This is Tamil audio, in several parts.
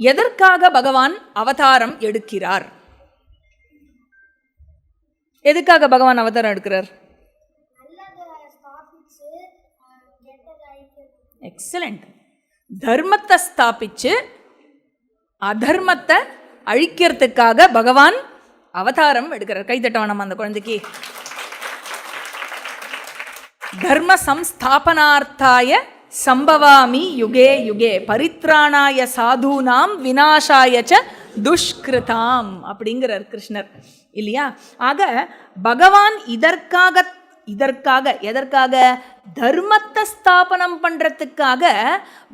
எதற்காக பகவான் அவதாரம் எடுக்கிறார்? எதுக்காக பகவான் அவதாரம் எடுக்கிறார்? எக்ஸலண்ட் தர்மத்தை ஸ்தாபிச்சு அதர்மத்தை அழிக்கிறதுக்காக பகவான் அவதாரம் எடுக்கிறார். கைத்தட்டவா நம்ம அந்த குழந்தைக்கு? தர்ம சம்ஸ்தாபனார்த்தாய சம்பவாமி யுகே யுகே. பரித்ராணாய சாதுனாம் வினாசாய ச துஷ்கிருதாம் அப்படிங்கிறார் கிருஷ்ணர். இல்லையா? ஆக பகவான் இதற்காக இதற்காக எதற்காக? தர்மத்தை ஸ்தாபனம் பண்றதுக்காக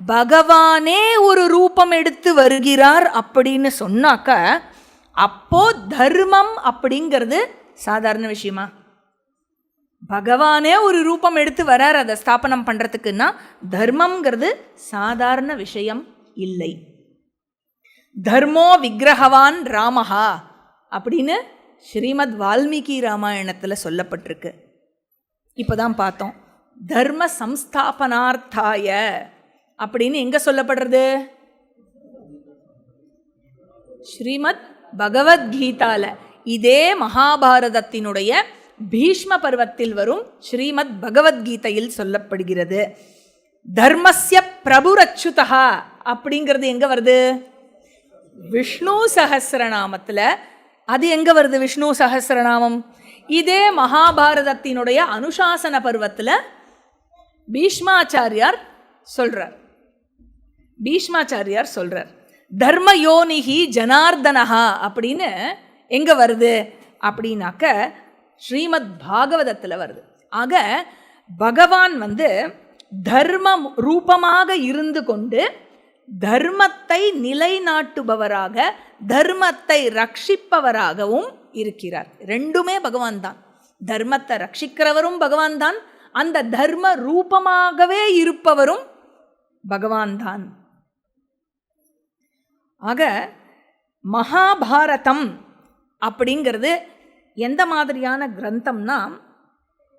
பகவானே ஒரு ரூபம் எடுத்து வருகிறார் அப்படின்னு சொன்னாக்க அப்போ தர்மம் அப்படிங்கிறது சாதாரண விஷயமா? பகவானே ஒரு ரூபம் எடுத்து வரார் அதை ஸ்தாபனம் பண்ணுறதுக்குன்னா தர்மம்ங்கிறது சாதாரண விஷயம் இல்லை. தர்மோ விக்கிரகவான் ராமஹா அப்படின்னு ஸ்ரீமத் வால்மீகி ராமாயணத்தில் சொல்லப்பட்டிருக்கு. இப்போ தான் பார்த்தோம். தர்ம சம்ஸ்தாபனார்த்தாய அப்படின்னு எங்கே சொல்லப்படுறது? ஸ்ரீமத் பகவத்கீதாவில் இதே மகாபாரதத்தினுடைய பீஷ்ம பருவத்தில் வரும் ஸ்ரீமத் பகவத்கீதையில் சொல்லப்படுகிறது. தர்மஸ்ய பிரபுரச்சுதா அப்படிங்கிறது எங்க வருது? விஷ்ணு சஹஸ்ரநாமத்தில் அது எங்க வருது விஷ்ணு சஹஸ்ரநாமம் இதே மகாபாரதத்தினுடைய அனுசாசன பருவத்தில் பீஷ்மாச்சாரியார் சொல்றார். பீஷ்மாச்சாரியார் சொல்றார். தர்ம யோனிகி ஜனார்தனஹா அப்படின்னு எங்க வருது? அப்படின்னாக்க ஸ்ரீமத் பாகவதத்தில் வருது. ஆக பகவான் வந்து தர்ம ரூபமாக இருந்து கொண்டு தர்மத்தை நிலைநாட்டுபவராக தர்மத்தை ரட்சிப்பவராகவும் இருக்கிறார். ரெண்டுமே பகவான் தான். தர்மத்தை ரட்சிக்கிறவரும் பகவான் தான் அந்த தர்ம ரூபமாகவே இருப்பவரும் பகவான் தான். ஆக மகாபாரதம் அப்படிங்கிறது எந்த மாதிரியான கிரந்தம்னா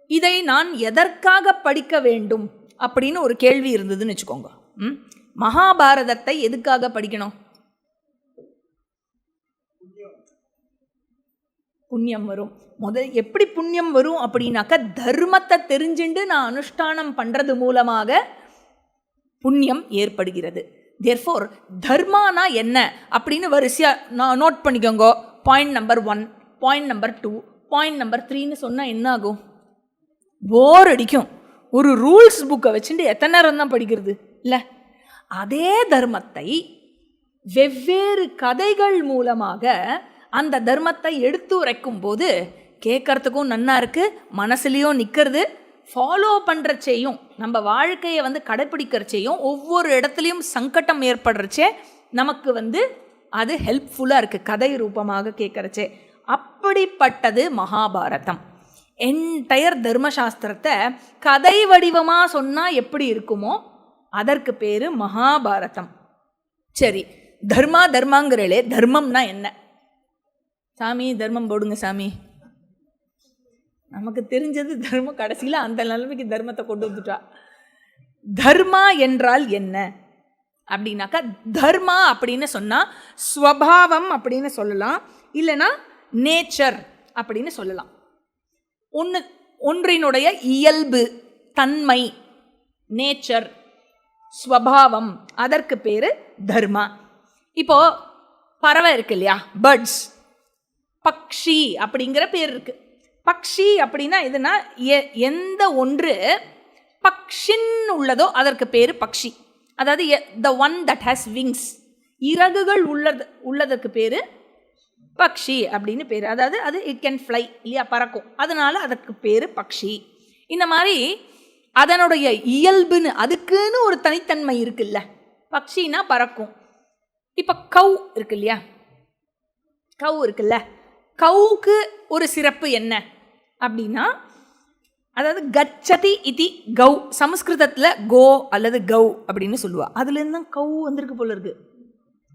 இதை நான் எதற்காக படிக்க வேண்டும் அப்படின்னு ஒரு கேள்வி இருந்ததுன்னு வச்சுக்கோங்க. ம்? மகாபாரதத்தை எதுக்காக படிக்கணும்? புண்ணியம் வரும். முதல் எப்படி புண்ணியம் வரும் அப்படின்னாக்கா தர்மத்தை தெரிஞ்சுண்டு நான் அனுஷ்டானம் பண்ணுறது மூலமாக புண்ணியம் ஏற்படுகிறது. தேர்ஃபோர் தர்மானா என்ன அப்படின்னு வரிசையாக நான் நோட் பண்ணிக்கோங்க. Point number one point number two point number த்ரீன்னு சொன்னால் என்ன ஆகும் போர் அடிக்கும். ஒரு ரூல்ஸ் புக்கை வச்சுட்டு எத்தனை நேரம் தான் படிக்கிறது? இல்லை. அதே தர்மத்தை வெவ்வேறு கதைகள் மூலமாக அந்த தர்மத்தை எடுத்து உரைக்கும் போது கேட்கறதுக்கும் நன்னா இருக்குது மனசுலேயும் நிற்கிறது ஃபாலோ பண்ணுறச்சேயும் நம்ம வாழ்க்கையை வந்து கடைப்பிடிக்கிறச்சேயும் ஒவ்வொரு இடத்துலையும் சங்கடம் ஏற்படுறச்சே நமக்கு வந்து அது ஹெல்ப்ஃபுல்லாக இருக்குது கதை ரூபமாக கேட்குறச்சே. அப்படிப்பட்டது மகாபாரதம். என்டையர் தர்மசாஸ்திரத்தை கதை வடிவமாக சொன்னால் எப்படி இருக்குமோ அதற்கு பேர் மகாபாரதம். சரி தர்மா தர்மாங்கிறளே தர்மம்னா என்ன? சாமி தர்மம் போடுங்க சாமி. நமக்கு தெரிஞ்சது தர்மம் கடைசியில் அந்த நிலைமைக்கு தர்மத்தை கொண்டு வந்துட்டா. தர்மா என்றால் என்ன? அப்படின்னாக்கா தர்மா அப்படின்னு சொன்னால் ஸ்வபாவம் அப்படின்னு சொல்லலாம். இல்லைன்னா நேச்சர் அப்படின்னு சொல்லலாம். ஒன்று ஒன்றினுடைய இயல்பு தன்மை நேச்சர் ஸ்வபாவம் அதற்கு பேர் தர்மா. இப்போ பறவை இருக்கு இல்லையா? பேர்ட்ஸ் பக்ஷி அப்படிங்கிற பேர் இருக்கு. பக்ஷி அப்படின்னா எதுனா எ- எந்த ஒன்று பக்ஷின் உள்ளதோ அதற்கு பேர் பக்ஷி. அதாவது the one that has wings இறகுகள் உள்ளது உள்ளதற்கு பேர் பக்ஷி அப்படின்னு பேர். அதாவது அது இட் கேன் ஃப்ளை இல்லையா பறக்கும். அதனால் அதற்கு பேர் பக்ஷி. இந்த மாதிரி அதனுடைய இயல்புன்னு அதுக்குன்னு ஒரு தனித்தன்மை இருக்குல்ல. பக்ஷினா பறக்கும். இப்போ கவ் இருக்கு இல்லையா கவ் இருக்குல்ல. கவுக்கு ஒரு சிறப்பு என்ன? அப்படின்னா அதாவது கச்சதி இதி கௌ. சமஸ்கிருதத்தில் கோ அல்லது கௌ அப்படின்னு சொல்லுவா. அதுலேருந்து தான் கவு வந்திருக்கு போல இருக்கு.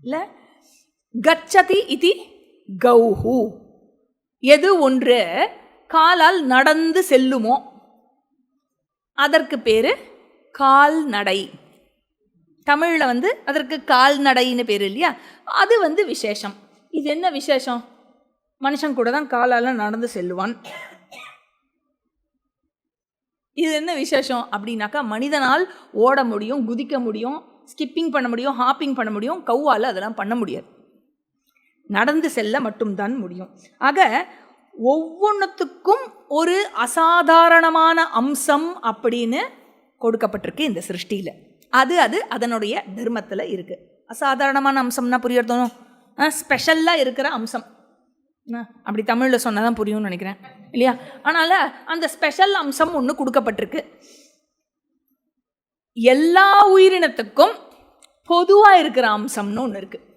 இல்லை? கச்சதி இதி கௌஹு. எது ஒன்று காலால் நடந்து செல்லுமோ அதற்கு பேர் கால்நடை தமிழில் வந்து அதற்கு கால்நடைன்னு பேர் இல்லையா? அது வந்து விசேஷம். இது என்ன விசேஷம்? மனுஷன் கூட தான் காலால் நடந்து செல்லுவான். இது என்ன விசேஷம்? அப்படின்னாக்கா மனிதனால் ஓட முடியும் குதிக்க முடியும் ஸ்கிப்பிங் பண்ண முடியும் ஹாப்பிங் பண்ண முடியும் கௌவால் அதெல்லாம் பண்ண முடியாது. நடந்து செல்ல மட்டும்தான் முடியும். ஆக ஒவ்வொன்றுத்துக்கும் ஒரு அசாதாரணமான அம்சம் அப்படின்னு கொடுக்கப்பட்டிருக்கு இந்த சிருஷ்டியில். அது அது அதனுடைய தர்மத்தில் இருக்குது அசாதாரணமான அம்சம்னா புரியறதும் ஸ்பெஷல்லாக இருக்கிற அம்சம். ஆ, அப்படி தமிழில் சொன்னால் தான் புரியும்னு நினைக்கிறேன். இல்லையா? அதனால் அந்த ஸ்பெஷல் அம்சம் ஒன்று கொடுக்கப்பட்டிருக்கு. எல்லா உயிரினத்துக்கும் பொதுவாக இருக்கிற அம்சம்னு ஒன்று இருக்குது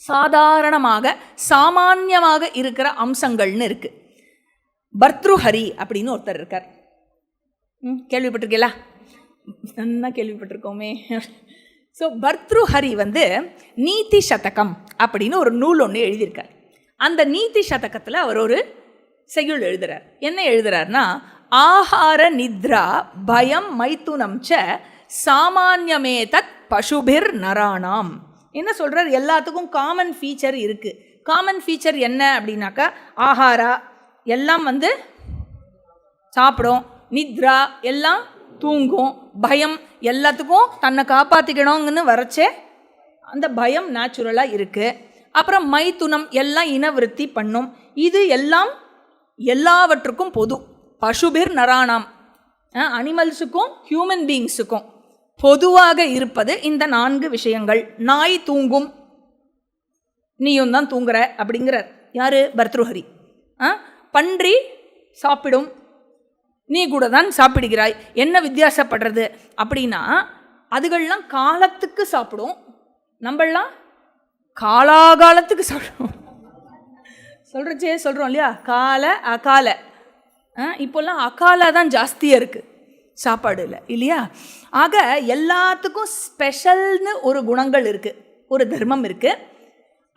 சாதாரணமாக சாமானியமாக இருக்கிற அம்சங்கள்னு இருக்குது பர்த்ருஹரி அப்படின்னு ஒருத்தர் இருக்கார். ம் கேள்விப்பட்டிருக்கீங்களா? நன்னா கேள்விப்பட்டிருக்கோமே. ஸோ பர்த்ருஹரி வந்து நீதி சதகம் அப்படின்னு ஒரு நூல் ஒன்று எழுதியிருக்கார். அந்த நீதி சதகத்தில் அவர் ஒரு செய்யுள் எழுதுகிறார் என்ன எழுதுறாருன்னா ஆஹார நித்ரா பயம் மைத்துனம் ச சாமான்யமே தத் பசுபிர் நராணாம். என்ன சொல்கிறார் எல்லாத்துக்கும் காமன் ஃபீச்சர் இருக்குது காமன் ஃபீச்சர் என்ன அப்படின்னாக்கா ஆஹாரா எல்லாம் வந்து சாப்பிடும். நித்ரா எல்லாம் தூங்கும். பயம் எல்லாத்துக்கும் தன்னை காப்பாற்றிக்கணுங்கன்னு வரைச்சே அந்த பயம் நேச்சுரலாக இருக்குது அப்புறம் மைத்துனம் எல்லாம் இனவிருத்தி பண்ணும். இது எல்லாம் எல்லாவற்றுக்கும் பொது. பசுபிர் நராணாம். அனிமல்ஸுக்கும் ஹியூமன் பீயிங்ஸுக்கும் பொதுவாக இருப்பது இந்த நான்கு விஷயங்கள். நாய் தூங்கும். நீயும் தான் தூங்குற அப்படிங்கிறார். யாரு? பர்த்ருஹரி. ஆ? பன்றி சாப்பிடும். நீ கூட தான் சாப்பிடுகிறாய். என்ன வித்தியாசப்படுறது? அப்படின்னா அதுகள்லாம் காலத்துக்கு சாப்பிடும். நம்மளாம் காலாகாலத்துக்கு சாப்பிடுவோம். சொல்கிறச்சே சொல்கிறோம் இல்லையா? கால அகால. ஆ, இப்போல்லாம் அகால தான் ஜாஸ்தியாக இருக்குது சாப்பாடுல இல்லையா? ஆக எல்லாத்துக்கும் ஸ்பெஷல்னு ஒரு குணங்கள் இருக்குது ஒரு தர்மம் இருக்குது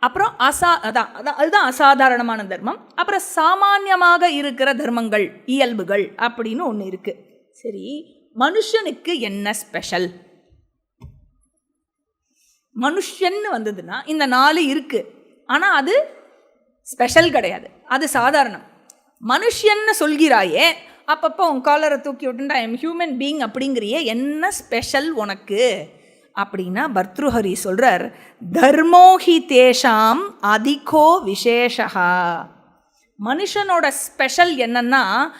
அப்புறம் அசா அதான் அதான் அதுதான் அசாதாரணமான தர்மம். அப்புறம் சாமானியமாக இருக்கிற தர்மங்கள் இயல்புகள் அப்படின்னு ஒன்று இருக்குது சரி மனுஷனுக்கு என்ன ஸ்பெஷல் மனுஷன்னு வந்ததுன்னா இந்த நாலு இருக்குது ஆனால் அது ஸ்பெஷல் கிடையாது. அது சாதாரணம். மனுஷன்னு சொல்கிறாயே அப்பப்போ உன் காலரை தூக்கி விட்டுண்டா ஐம் ஹியூமன் பீயிங் அப்படிங்கிறிய என்ன ஸ்பெஷல் உனக்கு? அப்படின்னா பர்த்ருஹரி சொல்கிறார் தர்மோஹி தேஷாம் அதிகோ விசேஷா மனுஷனோட ஸ்பெஷல் என்னன்னா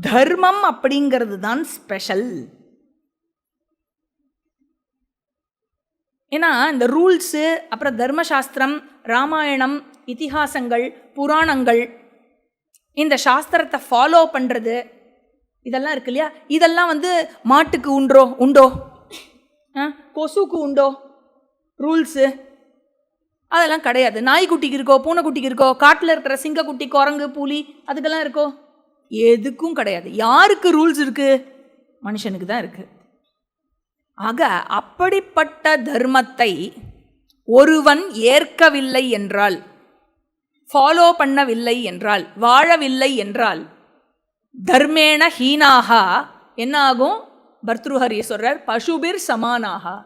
தர்மம் அப்படிங்கிறது தான் ஸ்பெஷல் ஏன்னா இந்த ரூல்ஸு அப்புறம் தர்மசாஸ்திரம் ராமாயணம் இதிகாசங்கள் புராணங்கள் இந்த சாஸ்திரத்தை ஃபாலோ பண்ணுறது இதெல்லாம் இருக்கு இல்லையா? இதெல்லாம் வந்து மாட்டுக்கு உண்டோ? உண்டோ? ஆ? கொசுக்கு உண்டோ? ரூல்ஸு. அதெல்லாம் கிடையாது. நாய்க்குட்டிக்கு இருக்கோ? பூனைக்குட்டிக்கு இருக்கோ? காட்டில் இருக்கிற சிங்கக்குட்டி குரங்கு புலி அதுக்கெல்லாம் இருக்கோ? எதுக்கும் கிடையாது. யாருக்கு ரூல்ஸ் இருக்குது மனுஷனுக்கு தான் இருக்குது ஆக அப்படிப்பட்ட தர்மத்தை ஒருவன் ஏற்கவில்லை என்றால் ஃபாலோ பண்ணவில்லை என்றால் வாழவில்லை என்றால் தர்மேண ஹீனாகா. என்ன ஆகும்? பர்த்ருஹரி சொல்கிறார் பசுபிர் சமானாகா.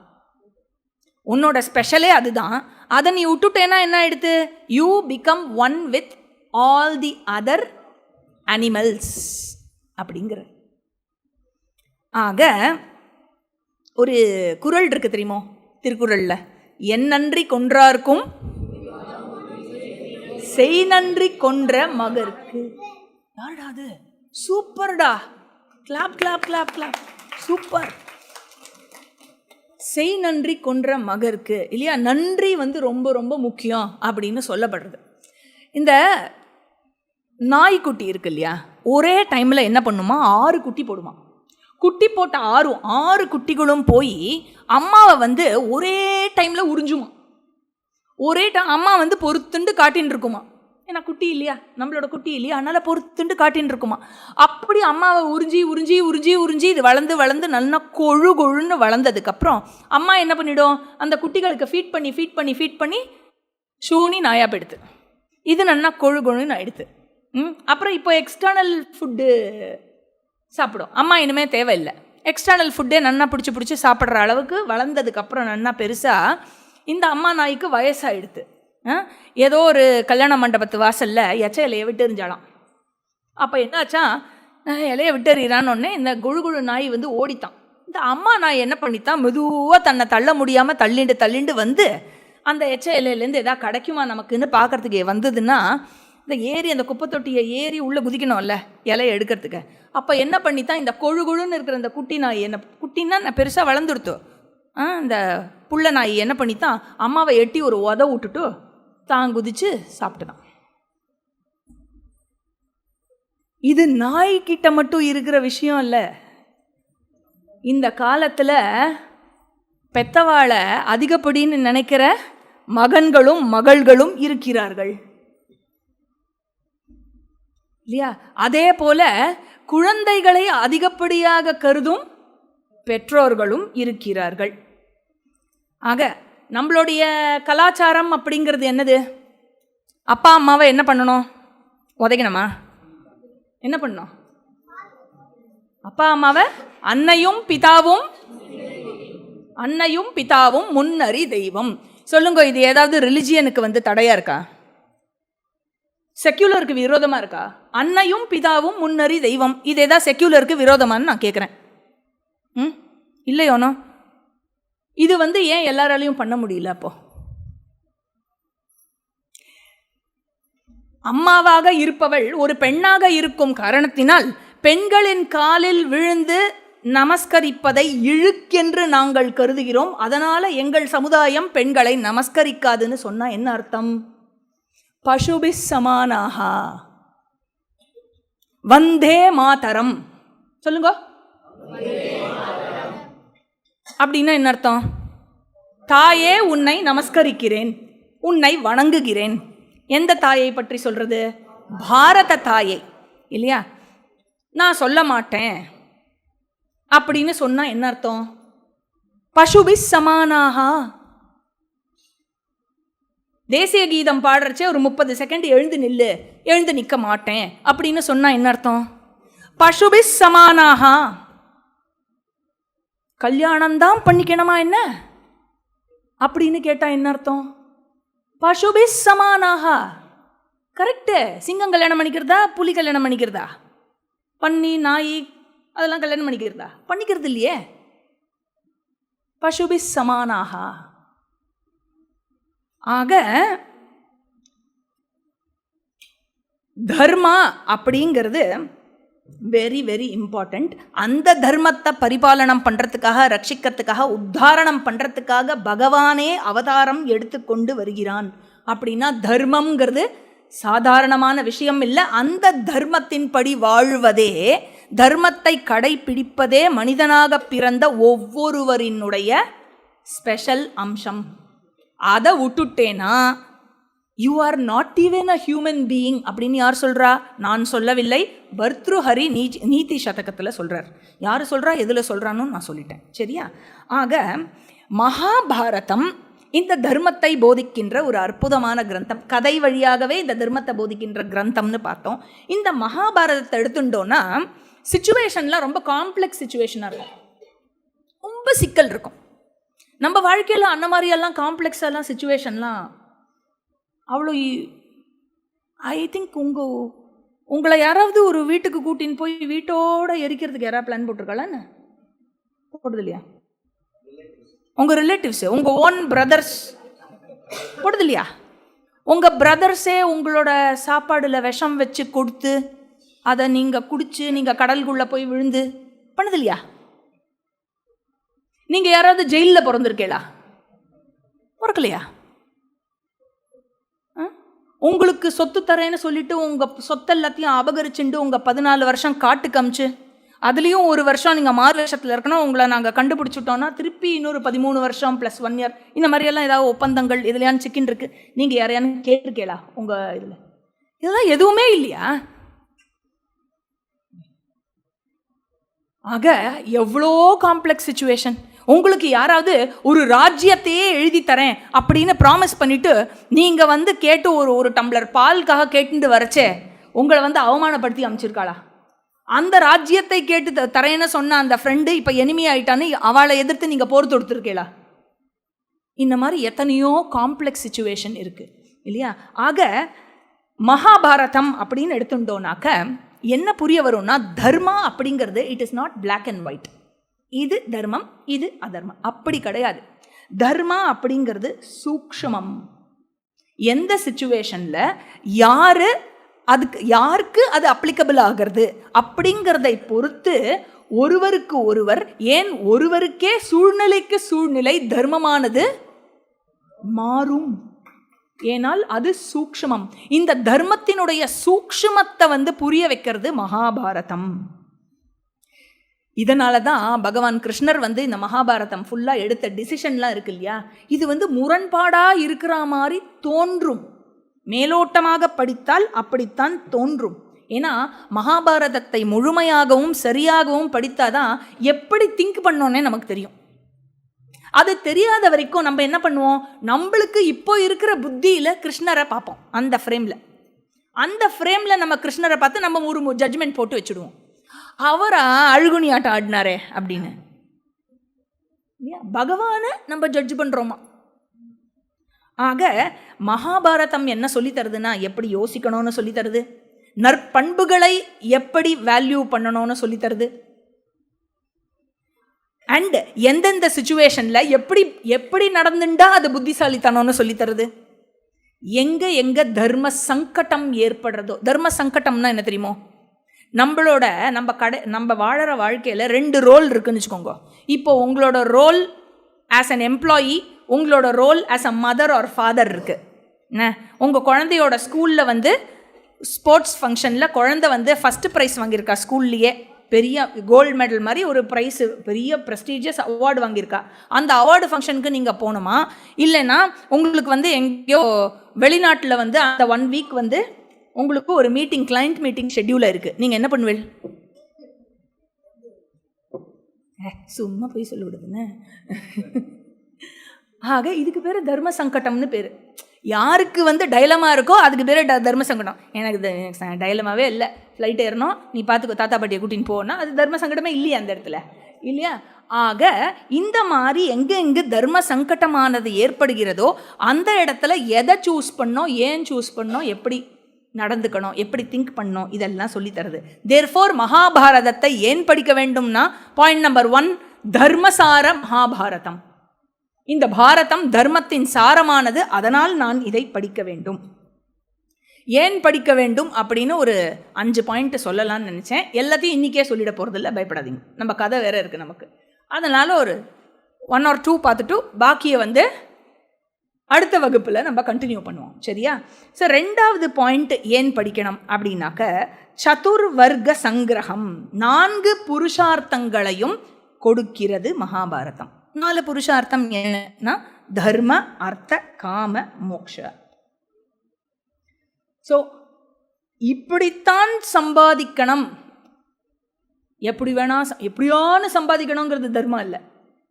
உன்னோட ஸ்பெஷலே அதுதான். அதை நீ விட்டுட்டேன்னா என்ன ஆயிடுது? You become one with all the other animals அப்படிங்கிற. ஆக ஒரு குறள் இருக்கு தெரியுமோ? திருக்குறளில் என் நன்றி கொன்றார்க்கும் செய் நன்றி கொன்ற மகருக்கு யாருடா அது? சூப்பர்டா clap clap clap clap super செய் நன்றி கொன்ற மகருக்கு. இல்லையா? நன்றி வந்து ரொம்ப ரொம்ப முக்கியம் அப்படின்னு சொல்லப்படுறது. இந்த நாய்க்குட்டி இருக்கு இல்லையா? ஒரே டைமில் என்ன பண்ணுமா? ஆறு குட்டி போடுமா. குட்டி போட்ட ஆறு ஆறு குட்டிகளும் போய் அம்மாவை வந்து ஒரே டைமில் உறிஞ்சுமா. ஒரே டைம் அம்மா வந்து பொறுத்துண்டு காட்டின்னு இருக்குமா ஏன்னா குட்டி இல்லையா? நம்மளோட குட்டி இல்லையா? அதனால் பொறுத்துண்டு காட்டின்னு இருக்குமா. அப்படி அம்மாவை உறிஞ்சி உறிஞ்சி உறிஞ்சி உறிஞ்சி இது வளர்ந்து வளர்ந்து நல்லா கொழு கொழுன்னு வளர்ந்ததுக்கப்புறம் அம்மா என்ன பண்ணிடும்? அந்த குட்டிகளுக்கு ஃபீட் பண்ணி ஃபீட் பண்ணி ஃபீட் பண்ணி ஷூனி நாயாக போயிடுது. இது நல்லா கொழு கொழுன்னு ஆயிடுது. ம்? அப்புறம் இப்போ எக்ஸ்டர்னல் ஃபுட்டு சாப்பிடும். அம்மா இனிமேல் தேவையில்லை. எக்ஸ்டர்னல் ஃபுட்டே நன்னா பிடிச்சி பிடிச்சி சாப்பிட்ற அளவுக்கு வளர்ந்ததுக்கப்புறம் நன்னா பெருசாக இந்த அம்மா நாய்க்கு வயசாகிடுது ஏதோ ஒரு கல்யாண மண்டபத்து வாசலில் எச்ச இலையை விட்டுறிஞ்சாலாம் அப்போ என்னாச்சா? இலையை இலைய விட்டு இந்த குழு குழு நாய் வந்து ஓடித்தான். இந்த அம்மா நாய் என்ன பண்ணித்தான் மெதுவாக தன்னை தள்ள முடியாமல் தள்ளிண்டு தள்ளிண்டு வந்து அந்த எச்ச இலையிலேருந்து எதாவது கிடைக்குமா நமக்குன்னு பார்க்குறதுக்கு வந்ததுன்னா இந்த ஏரி அந்த குப்பை தொட்டியை ஏறி உள்ளே குதிக்கணும்ல இலையை எடுக்கிறதுக்கு. அப்போ என்ன பண்ணித்தான் இந்த கொழு கொழுன்னு இருக்கிற இந்த குட்டி நாய் என்ன குட்டின்னா நான் பெருசாக வளர்ந்துடுத்தோம் ஆ இந்த புள்ள நாய் என்ன பண்ணித்தான் அம்மாவை எட்டி ஒரு உத விட்டுட்டு தான் குதிச்சு சாப்பிட்டுதான். இது நாய்கிட்ட மட்டும் இருக்கிற விஷயம் இல்லை. இந்த காலத்தில் பெத்தவாளை அதிகப்படின்னு நினைக்கிற மகன்களும் மகள்களும் இருக்கிறார்கள். இல்லையா? அதே போல குழந்தைகளை அதிகப்படியாக கருதும் பெற்றோர்களும் இருக்கிறார்கள். ஆக நம்மளுடைய கலாச்சாரம் அப்படிங்கிறது என்னது? அப்பா அம்மாவை என்ன பண்ணணும்? உதைக்கணுமா? என்ன பண்ணணும்? அப்பா அம்மாவை அன்னையும் பிதாவும் அன்னையும் பிதாவும் முன்னறி தெய்வம். சொல்லுங்க இது ஏதாவது ரிலிஜியனுக்கு வந்து தடையா இருக்கா? செக்யூலருக்கு விரோதமா இருக்கா? அன்னையும் பிதாவும் முன்னறி தெய்வம். இது ஏதாவது செக்யூலருக்கு விரோதமான்னு நான் கேட்குறேன் ம்? இல்லையோனோ இது வந்து ஏன் எல்லாராலையும் பண்ண முடியல அப்போ? அம்மாவாக இருப்பவள் ஒரு பெண்ணாக இருக்கும் காரணத்தினால் பெண்களின் காலில் விழுந்து நமஸ்கரிப்பதை இழுக்கென்று நாங்கள் கருதுகிறோம். அதனால் எங்கள் சமுதாயம் பெண்களை நமஸ்கரிக்காதுன்னு சொன்னால் என்ன அர்த்தம்? பசுபி சமானாகா வந்தே மாதரம். சொல்லுங்க. அப்படின்னா என்ன அர்த்தம்? தாயே உன்னை நமஸ்கரிக்கிறேன் உன்னை வணங்குகிறேன். எந்த தாயை பற்றி சொல்கிறது பாரத தாயை இல்லையா? நான் சொல்ல மாட்டேன். அப்படின்னு சொன்னால் என்ன அர்த்தம்? பசுபி சமானாகா தேசிய கீதம் பாடுறச்சே ஒரு முப்பது செகண்ட் எழுந்து நில்லு எழுந்து நிற்க மாட்டேன். அப்படின்னு சொன்னால் என்ன அர்த்தம்? பசுபி சமானாகா கல்யாணம்தான் பண்ணிக்கணுமா என்ன? அப்படின்னு கேட்டா என்ன அர்த்தம்? பசுபி சமானாகா கரெக்டு சிங்கம் கல்யாணம் பண்ணிக்கிறதா? புலி கல்யாணம் பண்ணிக்கிறதா? பன்னி நாய் அதெல்லாம் கல்யாணம் பண்ணிக்கிறதா? பண்ணிக்கிறது இல்லையே. பசுபி சமானாகா ஆக தர்மா அப்படிங்கிறது வெரி வெரி இம்பார்ட்டண்ட் அந்த தர்மத்தை பரிபாலனம் பண்ணுறதுக்காக ரட்சிக்கிறதுக்காக உத்தாரணம் பண்ணுறதுக்காக பகவானே அவதாரம் எடுத்துக்கொண்டு வருகிறான். அப்படின்னா தர்மம்ங்கிறது சாதாரணமான விஷயம் இல்லை. அந்த தர்மத்தின்படி வாழ்வதே தர்மத்தை கடைபிடிப்பதே மனிதனாக பிறந்த ஒவ்வொருவரினுடைய ஸ்பெஷல் அம்சம். அதை விட்டுட்டேன்னா you are not even a human being அப்படின்னு யார் சொல்கிறா நான் சொல்லவில்லை. பர்த்ருஹரி நீ நீதி சதகத்தில் சொல்கிறார் யார் சொல்கிறா எதில் சொல்கிறான்னு நான் சொல்லிட்டேன். சரியா? ஆக மகாபாரதம் இந்த தர்மத்தை போதிக்கின்ற ஒரு அற்புதமான கிரந்தம். கதை வழியாகவே இந்த தர்மத்தை போதிக்கின்ற கிரந்தம்னு பார்த்தோம். இந்த மகாபாரதத்தை எடுத்துட்டோன்னா சுச்சுவேஷன்லாம் ரொம்ப காம்ப்ளெக்ஸ் சுச்சுவேஷனாக இருக்கும். ரொம்ப சிக்கல் இருக்கும். நம்ம வாழ்க்கையில் அந்த மாதிரியெல்லாம் காம்ப்ளெக்ஸெல்லாம் சுச்சுவேஷன்லாம் அவ்வளோ ஐ திங்க் உங்கள் உங்களை யாராவது ஒரு வீட்டுக்கு கூட்டின்னு போய் வீட்டோட எரிக்கிறதுக்கு யாராவது பிளான் போட்டிருக்காளான்னு போடுது இல்லையா உங்கள் ரிலேட்டிவ்ஸு உங்கள் ஓன் பிரதர்ஸ் போடுது இல்லையா உங்கள் பிரதர்ஸே உங்களோட சாப்பாடில் விஷம் வச்சு கொடுத்து அதை நீங்கள் குடித்து நீங்கள் கடலுக்குள்ளே போய் விழுந்து பண்ணுது இல்லையா நீங்கள் யாராவது ஜெயிலில் பிறந்திருக்கீங்களா பிறக்கலையா? உங்களுக்கு சொத்து தரேன்னு சொல்லிட்டு உங்கள் சொத்து எல்லாத்தையும் அபகரிச்சுட்டு உங்கள் பதினாலு வருஷம் காட்டுக்கு அமிச்சு அதுலேயும் ஒரு வருஷம் நீங்கள் மாறு வருஷத்தில் இருக்கணும் உங்களை நாங்கள் கண்டுபிடிச்சிட்டோன்னா திருப்பி இன்னொரு பதிமூணு வருஷம் ப்ளஸ் ஒன் இயர் இந்த மாதிரியெல்லாம் ஏதாவது ஒப்பந்தங்கள் இதுலையான்னு சிக்கின் இருக்கு. நீங்கள் யாரையானு கேட்டிருக்கேளா உங்கள் இதில். இதெல்லாம் எதுவுமே இல்லையா? ஆக எவ்வளோ காம்ப்ளெக்ஸ் சுச்சுவேஷன் உங்களுக்கு யாராவது ஒரு ராஜ்யத்தையே எழுதி தரேன் அப்படின்னு ப்ராமிஸ் பண்ணிட்டு நீங்கள் வந்து கேட்டு ஒரு ஒரு டம்ளர் பாலுக்காக கேட்டுட்டு வரச்சே உங்களை வந்து அவமானப்படுத்தி அமைச்சிருக்காளா? அந்த ராஜ்யத்தை கேட்டு த- தரேன்னு சொன்ன அந்த ஃப்ரெண்டு இப்போ எனிமி ஆயிட்டான்னு அவளை எதிர்த்து நீங்கள் போர் தொடுத்துருக்கீங்களா இந்த மாதிரி எத்தனையோ காம்ப்ளெக்ஸ் சுச்சுவேஷன் இருக்குது இல்லையா? ஆக மகாபாரதம் அப்படின்னு எடுத்துட்டோம்னாக்க என்ன புரிய வரும்னா தர்மா அப்படிங்கிறது it is not black and white இது தர்மம் இது அதர்மம். அப்படி கிடையாது. தர்மா அப்படிங்கிறது சூக்ஷ்மம். எந்த சுச்சுவேஷனில் யார் அதுக்கு யாருக்கு அது அப்ளிகபிள் ஆகிறது? அப்படிங்கிறதை பொறுத்து ஒருவருக்கு ஒருவர் ஏன் ஒருவருக்கே சூழ்நிலைக்கு சூழ்நிலை தர்மமானது மாறும். ஏனால் அது சூக்ஷ்மம். இந்த தர்மத்தினுடைய சூக்ஷ்மத்தை வந்து புரிய வைக்கிறது மகாபாரதம். இதனால தான் பகவான் கிருஷ்ணர் வந்து இந்த மகாபாரதம் ஃபுல்லாக எடுத்த டிசிஷன்லாம் இருக்கு இல்லையா? இது வந்து முரண்பாடாக இருக்கிற மாதிரி தோன்றும். மேலோட்டமாக படித்தால் அப்படித்தான் தோன்றும். ஏன்னா மகாபாரதத்தை முழுமையாகவும் சரியாகவும் படித்தாதான் எப்படி திங்க் பண்ணோன்னே நமக்கு தெரியும். அது தெரியாத வரைக்கும் நம்ம என்ன பண்ணுவோம்? நம்மளுக்கு இப்போ இருக்கிற புத்தியில் கிருஷ்ணரை பார்ப்போம் அந்த ஃப்ரேமில் அந்த ஃப்ரேமில் நம்ம கிருஷ்ணரை பார்த்து நம்ம ஒரு ஜட்ஜ்மெண்ட் போட்டு வச்சுடுவோம். அவரா அழுகுனி ஆட்டம் ஆடினாரே அப்படின்னு. இல்லையா? பகவானை நம்ம ஜட்ஜ் பண்ணுறோமா ஆக மகாபாரதம் என்ன சொல்லி தருதுன்னா எப்படி யோசிக்கணும்னு சொல்லி தருது? நற்பண்புகளை எப்படி வேல்யூ பண்ணணும்னு சொல்லி தருது? அண்ட் எந்தெந்த சுச்சுவேஷனில் எப்படி எப்படி நடந்துட்டா அது புத்திசாலித்தனம்னு சொல்லி தருது? எங்க எங்க தர்ம சங்கடம் ஏற்படுறதோ தர்ம சங்கடம்னா என்ன தெரியுமோ? நம்மளோட நம்ம கடை நம்ம வாழற வாழ்க்கையில் ரெண்டு ரோல் இருக்குன்னு வச்சுக்கோங்க. இப்போ உங்களோட ரோல் ஆஸ் அன் எம்ப்ளாயி உங்களோட role as a mother or father இருக்குது என்ன? உங்கள் குழந்தையோட ஸ்கூலில் வந்து ஸ்போர்ட்ஸ் ஃபங்க்ஷனில் குழந்தை வந்து ஃபஸ்ட்டு ப்ரைஸ் வாங்கியிருக்கா ஸ்கூல்லையே பெரிய கோல்டு மெடல் மாதிரி ஒரு ப்ரைஸு பெரிய ப்ரெஸ்டீஜியஸ் அவார்டு வாங்கியிருக்கா. அந்த அவார்டு ஃபங்க்ஷனுக்கு நீங்கள் போகணுமா இல்லைன்னா உங்களுக்கு வந்து எங்கேயோ வெளிநாட்டில் வந்து அந்த ஒன் வீக் வந்து உங்களுக்கு ஒரு மீட்டிங் கிளைண்ட் மீட்டிங் ஷெட்யூலாக இருக்குது நீங்கள் என்ன பண்ணுவீள் சும்மா போய் சொல்லி விடுதுன்னு. ஆக இதுக்கு பேர் தர்ம சங்கடம்னு பேர். யாருக்கு வந்து டைலமா இருக்கோ அதுக்கு பேர் ட தர்ம சங்கடம். எனக்கு டைலமாவே இல்லை. ஃப்ளைட் ஏறணும். நீ பார்த்துக்கோ தாத்தா பாட்டியை கூட்டின்னு போனால் அது தர்ம சங்கடமே இல்லையா அந்த இடத்துல? இல்லையா? ஆக இந்த மாதிரி எங்கெங்கு தர்ம சங்கடமானது ஏற்படுகிறதோ அந்த இடத்துல எதை சூஸ் பண்ணோம் ஏன் சூஸ் பண்ணோம் எப்படி நடந்துக்கணும் எப்படி திங்க் பண்ணணும் இதெல்லாம் சொல்லி தேர்ஃபோர் மகாபாரதத்தை ஏன் படிக்க வேண்டும்னா பாயிண்ட் நம்பர் ஒன் தர்மசார மகாபாரதம். இந்த பாரதம் தர்மத்தின் சாரமானது அதனால் நான் இதை படிக்க வேண்டும். ஏன் படிக்க வேண்டும் அப்படின்னு ஒரு அஞ்சு பாயிண்ட் சொல்லலாம்னு நினச்சேன். எல்லாத்தையும் இன்றைக்கே சொல்லிட போகிறதில்ல பயப்படாதீங்க. நம்ம கதை வேறு இருக்குது நமக்கு. அதனால் ஒரு ஒன் ஆர் டூ பார்த்துட்டு பாக்கியை வந்து அடுத்த வகுப்பில் நம்ம கண்டினியூ பண்ணுவோம். சரியா? ஸோ ரெண்டாவது பாயிண்ட் ஏன் படிக்கணும் அப்படின்னாக்க சதுர்வர்க்க சங்கிரகம் நான்கு புருஷார்த்தங்களையும் கொடுக்கிறது மகாபாரதம். நாலு புருஷார்த்தம் என்னன்னா தர்ம அர்த்த காம மோக்ஷ. ஸோ இப்படித்தான் சம்பாதிக்கணும். எப்படி வேணா ச- எப்படியான சம்பாதிக்கணுங்கிறது தர்மம் இல்லை.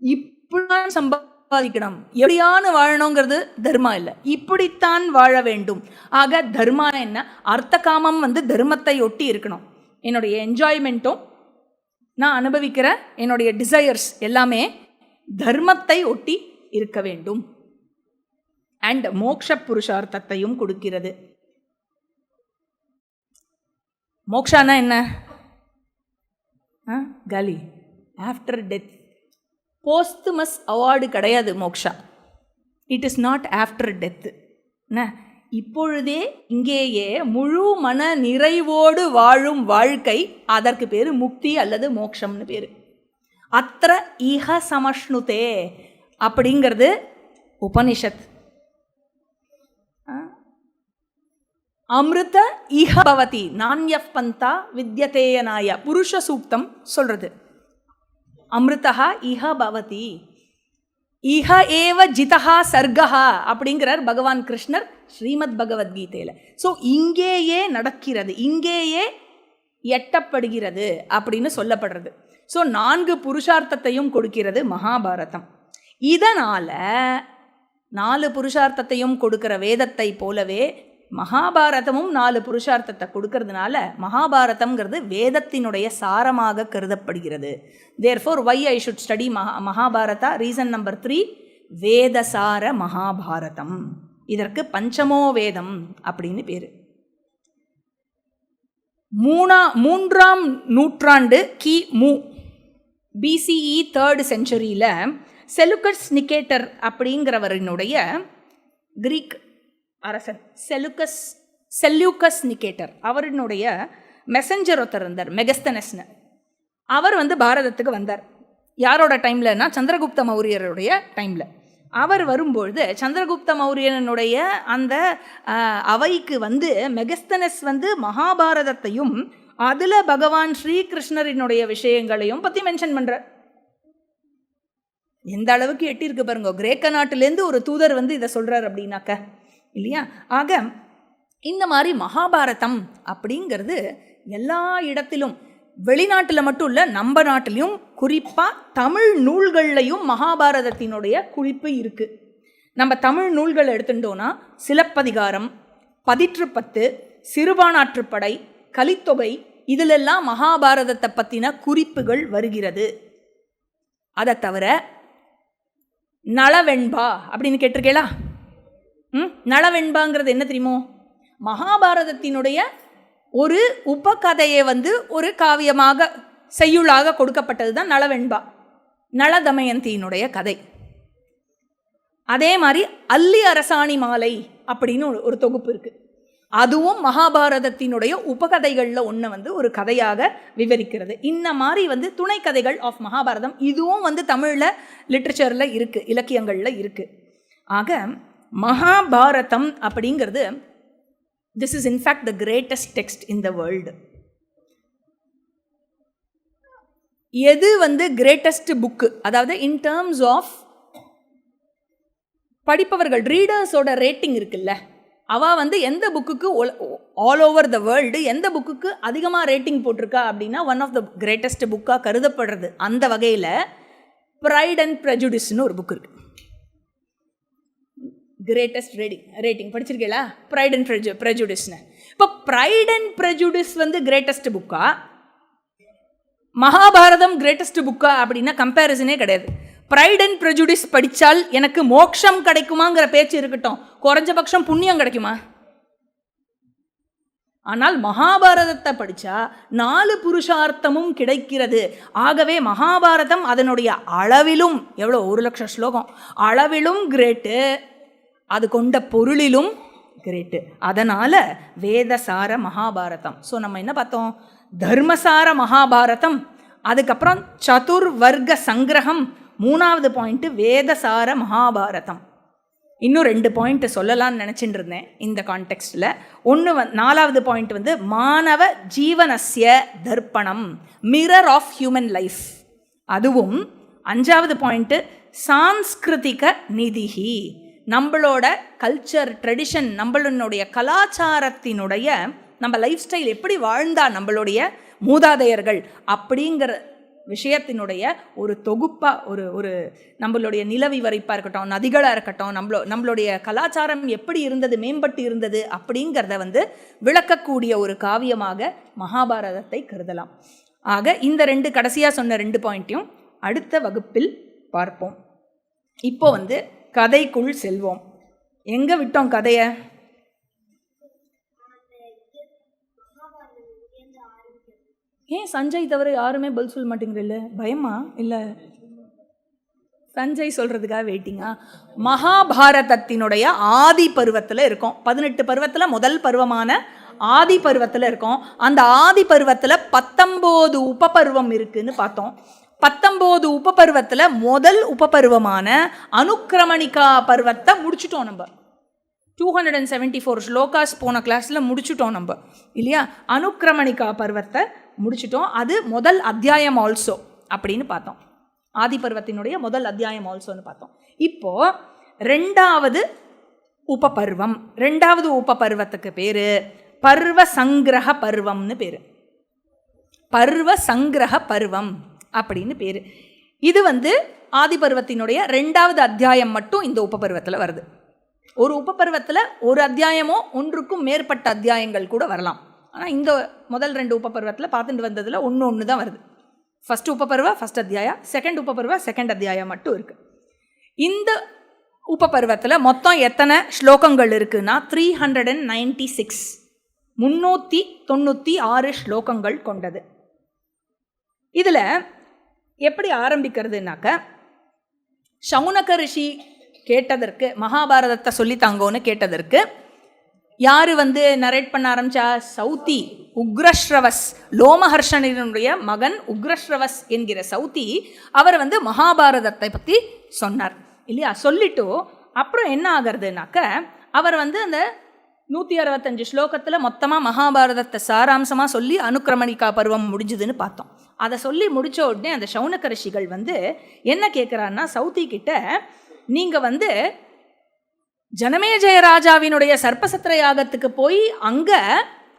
இப்படிதான் சம்பாதிக்கணும். எப்படியான வாழணுங்கிறது தர்மம் இல்லை. இப்படித்தான் வாழ வேண்டும். ஆக தர்மா என்ன? அர்த்த காமம் வந்து தர்மத்தை ஒட்டி இருக்கணும். என்னுடைய என்ஜாய்மெண்ட்டும் நான் அனுபவிக்கிற என்னுடைய டிசையர்ஸ் எல்லாமே தர்மத்தை ஒட்டி இருக்க வேண்டும். அண்ட் மோக்ஷ புருஷார்த்தத்தையும் கொடுக்கிறது. மோக்ஷானா என்ன? ஆ கலி. ஆஃப்டர் டெத் போஸ்துமஸ் அவார்டு கிடையாது moksha. It is not after death என்ன? இப்பொழுதே இங்கேயே முழு மன நிறைவோடு வாழும் வாழ்க்கை அதற்கு பேர் முக்தி அல்லது மோக்ஷம்னு பேர். அத்திர ஈக சமஷ்ணுதே அப்படிங்கிறது உபனிஷத். ஆ? அமிர்த ஈகபவதி பவதி நான்யப் பந்தா வித்யதேயனாய புருஷ சூக்தம் சொல்கிறது அமிர்தா இஹ பவதி. இஹ ஏவ ஜிதஹா சர்க்கா அப்படிங்கிறார் பகவான் கிருஷ்ணர் ஸ்ரீமத் பகவத்கீதையில். ஸோ இங்கேயே நடக்கிறது இங்கேயே எட்டப்படுகிறது அப்படின்னு சொல்லப்படுறது. ஸோ நான்கு புருஷார்த்தத்தையும் கொடுக்கிறது மகாபாரதம். இதனால் நாலு புருஷார்த்தத்தையும் கொடுக்கிற வேதத்தை போலவே மகாபாரதமும் நாலு புருஷார்த்தத்தை கொடுக்கறதுனால மகாபாரதம்ங்கிறது வேதத்தினுடைய சாரமாக கருதப்படுகிறது. Therefore why I should study Maha Mahabharata? Reason number three வேதசார Mahabharatam. இதற்கு பஞ்சமோ வேதம் அப்படின்னு பேர். மூணா மூன்றாம் நூற்றாண்டு கி. மு. பிசிஇ தேர்டு செஞ்சுரியில் செலுக்கஸ் நிக்கேட்டர் அப்படிங்கிறவரினுடைய கிரீக் அரசன். செலுக்கஸ் செல்யூக்கஸ் நிக்கேட்டர் அவரினுடைய மெசஞ்சர் ஒருத்தர் இருந்தார் மெகஸ்தனஸ்னு. அவர் வந்து பாரதத்துக்கு வந்தார். யாரோட டைம்லன்னா சந்திரகுப்த மௌரியருடைய டைமில் அவர் வரும்பொழுது சந்திரகுப்த மௌரியனுடைய அந்த அவைக்கு வந்து மெகஸ்தனஸ் வந்து மகாபாரதத்தையும் அதில் பகவான் ஸ்ரீகிருஷ்ணரினுடைய விஷயங்களையும் பற்றி மென்ஷன் பண்ணுறார் எந்த அளவுக்கு எட்டியிருக்கு பாருங்க கிரேக்க நாட்டிலேருந்து ஒரு தூதர் வந்து இதை சொல்கிறார் அப்படின்னாக்க. இல்லையா? ஆக இந்த மாதிரி மகாபாரதம் அப்படிங்கிறது எல்லா இடத்திலும் வெளிநாட்டில் மட்டும் இல்லை நம்ம நாட்டிலையும் குறிப்பாக தமிழ் நூல்கள்லையும் மகாபாரதத்தினுடைய குறிப்பு இருக்குது நம்ம தமிழ் நூல்கள் எடுத்துட்டோன்னா சிலப்பதிகாரம் பதிற்றுப்பத்து சிறுபானாற்றுப்படை கலித்தொகை இதிலெல்லாம் மகாபாரதத்தை பற்றின குறிப்புகள் வருகிறது. அதை தவிர நளவெண்பா அப்படின்னு கேட்டிருக்கேளா? ம்? நளவெண்பாங்கிறது என்ன தெரியுமோ? மகாபாரதத்தினுடைய ஒரு உபகதையை வந்து ஒரு காவியமாக செய்யுளாக கொடுக்கப்பட்டது தான் நளவெண்பா நளதமயந்தியினுடைய கதை. அதே மாதிரி அல்லி அரசாணி மாலை அப்படின்னு ஒரு- ஒரு தொகுப்பு இருக்குது அதுவும் மகாபாரதத்தினுடைய உபகதைகளில் ஒன்று வந்து ஒரு கதையாக விவரிக்கிறது. இந்த மாதிரி வந்து துணை கதைகள் ஆஃப் மகாபாரதம் இதுவும் வந்து தமிழில் லிட்ரேச்சரில் இருக்குது இலக்கியங்களில் இருக்குது ஆக மகாபாரதம் அப்படிங்கிறது this is in fact the greatest text in the world எது வந்து கிரேட்டஸ்ட் புக்கு அதாவது இன் டேர்ம்ஸ் ஆஃப் படிப்பவர்கள் ரீடர்ஸோட ரேட்டிங் இருக்குல்ல அவ வந்து எந்த புக்குக்கு ஆல் ஓவர் த வேர்ல்டு எந்த புக்குக்கு அதிகமாக ரேட்டிங் போட்டிருக்கா அப்படின்னா ஒன் ஆஃப் த கிரேட்டஸ்ட் புக்காக கருதப்படுறது அந்த வகையில் ப்ரைட் அண்ட் ப்ரெஜுடிஸ்னு ஒரு புக் இருக்குது கிரேட்டஸ்ட் ரேடிங் ரேட்டிங் படிச்சிருக்கீங்களா? ப்ரைட் அண்ட் ப்ரெஜு ப்ரெஜுடிஸ்னு இப்போ ப்ரைட் அண்ட் ப்ரெஜுடிஸ் வந்து கிரேட்டஸ்ட் புக்கா மகாபாரதம் கிரேட்டஸ்ட் புக்கா அப்படின்னா கம்பேரிசனே கிடையாது. ப்ரைட் அண்ட் ப்ரெஜுடிஸ் படித்தால் எனக்கு மோட்சம் கிடைக்குமாங்கிற பேச்சு இருக்கட்டும். குறைஞ்சபட்சம் புண்ணியம் கிடைக்குமா? ஆனால் மகாபாரதத்தை படித்தா நாலு புருஷார்த்தமும் கிடைக்கிறது. ஆகவே மகாபாரதம் அதனுடைய அளவிலும் எவ்வளோ ஒரு லட்சம் ஸ்லோகம். அளவிலும் கிரேட்டு அது கொண்ட பொருளிலும் கிரேட்டு அதனால் வேதசார மகாபாரதம். ஸோ நம்ம என்ன பார்த்தோம்? தர்மசார மகாபாரதம். அதுக்கப்புறம் சதுர்வர்க்க சங்கிரகம். மூணாவது பாயிண்ட்டு வேதசார மகாபாரதம். இன்னும் ரெண்டு பாயிண்ட் சொல்லலாம்னு நினச்சிட்டு இருந்தேன் இந்த கான்டெக்ஸ்டில் ஒன்று வந் நாலாவது பாயிண்ட் வந்து மாணவ ஜீவனஸ்ய தர்ப்பணம் மிரர் ஆஃப் ஹியூமன் லைஃப் அதுவும் அஞ்சாவது பாயிண்ட்டு சாம்ஸ்கிருதிக நிதிஹி. நம்மளோட கல்ச்சர் ட்ரெடிஷன் நம்மளுடைய கலாச்சாரத்தினுடைய நம்ம லைஃப் ஸ்டைல் எப்படி வாழ்ந்தா நம்மளுடைய மூதாதையர்கள் அப்படிங்கிற விஷயத்தினுடைய ஒரு தொகுப்பாக ஒரு ஒரு நம்மளுடைய நிலவி வரைப்பாக இருக்கட்டும் நதிகளாக இருக்கட்டும் நம்மளோ நம்மளுடைய கலாச்சாரம் எப்படி இருந்தது மேம்பட்டு இருந்தது அப்படிங்கிறத வந்து விளக்கக்கூடிய ஒரு காவியமாக மகாபாரதத்தை கருதலாம். ஆக இந்த ரெண்டு கடைசியாக சொன்ன ரெண்டு பாயிண்ட்டையும் அடுத்த வகுப்பில் பார்ப்போம். இப்போ வந்து கதைக்குள் செல்வோம். எங்கே விட்டோம் கதையை? ஏன் சஞ்சய் தவிர யாருமே பதில் சொல்ல மாட்டேங்கிறல்ல பயமா? இல்லை? சஞ்சய் சொல்கிறதுக்காக வெயிட்டிங்கா மகாபாரதத்தினுடைய ஆதி பருவத்தில் இருக்கோம். பதினெட்டு பருவத்தில் முதல் பருவமான ஆதி பருவத்தில் இருக்கோம். அந்த ஆதி பருவத்தில் பத்தொம்போது உபபருவம் இருக்குதுன்னு பார்த்தோம். பத்தொம்போது உபபருவத்தில் முதல் உபபருவமான அனுக்கிரமணிகா பருவத்தை முடிச்சிட்டோம் நம்ம. Two hundred and seventy four slokas போன கிளாஸில் முடிச்சிட்டோம் நம்ம. இல்லையா? அனுக்கிரமணிகா பருவத்தை முடிச்சிட்டோம். அது முதல் அத்தியாயம் ஆல்சோ அப்படின்னு பார்த்தோம். ஆதி பருவத்தினுடைய முதல் அத்தியாயம் ஆல்சோன்னு பார்த்தோம். இப்போது ரெண்டாவது உபபருவம். ரெண்டாவது உபபருவத்துக்கு பேர் பர்வ சங்கிரக பருவம்னு பேர். பர்வ சங்கிரக பருவம். அப்படின்னு பேர். இது வந்து ஆதிபருவத்தினுடைய ரெண்டாவது அத்தியாயம் மட்டும் இந்த உபபருவத்தில் வருது. ஒரு உபபருவத்தில் ஒரு அத்தியாயமோ ஒன்றுக்கும் மேற்பட்ட அத்தியாயங்கள் கூட வரலாம். ஆனால் இந்த முதல் ரெண்டு உபபருவத்தில் பார்த்துட்டு வந்ததில் ஒன்று ஒன்று தான் வருது. ஃபஸ்ட் உப்பப்பருவ ஃபஸ்ட் அத்தியாயா? செகண்ட் உப்பப்பருவ செகண்ட் அத்தியாயம் மட்டும் இருக்குது இந்த உபபருவத்தில் மொத்தம் எத்தனை ஸ்லோகங்கள் இருக்குன்னா three hundred and ninety six முந்நூற்றி தொண்ணூற்றி ஆறு ஸ்லோகங்கள் கொண்டது. இதில் எப்படி ஆரம்பிக்கிறதுனாக்க சவுனக ரிஷி கேட்டதற்கு மகாபாரதத்தை சொல்லித்தாங்கோன்னு கேட்டதற்கு யார் வந்து நரேட் பண்ண ஆரம்பிச்சா சௌத்தி உக்ரஸ்ரவஸ் லோமஹர்ஷனினுடைய மகன் உக்ரஸ்ரவஸ் என்கிற சௌத்தி அவர் வந்து மகாபாரதத்தை பற்றி சொன்னார். இல்லையா? சொல்லிட்டு அப்புறம் என்ன ஆகிறதுனாக்க அவர் வந்து அந்த நூற்றி அறுபத்தஞ்சு ஸ்லோகத்தில் மொத்தமாக மகாபாரதத்தை சாராம்சமாக சொல்லி அனுக்கிரமணிகா பருவம் முடிஞ்சுதுன்னு பார்த்தோம். அதை சொல்லி முடிச்ச உடனே அந்த சௌனகரிஷிகள் வந்து என்ன கேட்குறான்னா சௌத்தி கிட்ட நீங்கள் வந்து ஜனமேஜயராஜாவினுடைய சர்ப்பசத்திர யாகத்துக்கு போய் அங்கே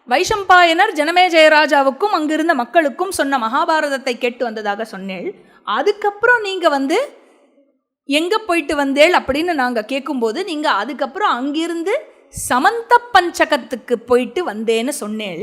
வைஷம்பாயனர் ஜனமேஜயராஜாவுக்கும் அங்கிருந்த மக்களுக்கும் சொன்ன மகாபாரதத்தை கேட்டு வந்ததாக சொன்னேள். அதுக்கப்புறம் நீங்கள் வந்து எங்கே போயிட்டு வந்தேள்? அப்படின்னு நாங்கள் கேட்கும்போது நீங்கள் அதுக்கப்புறம் அங்கிருந்து சமந்த பஞ்சகத்துக்கு போயிட்டு வந்தேன்னு சொன்னேள்.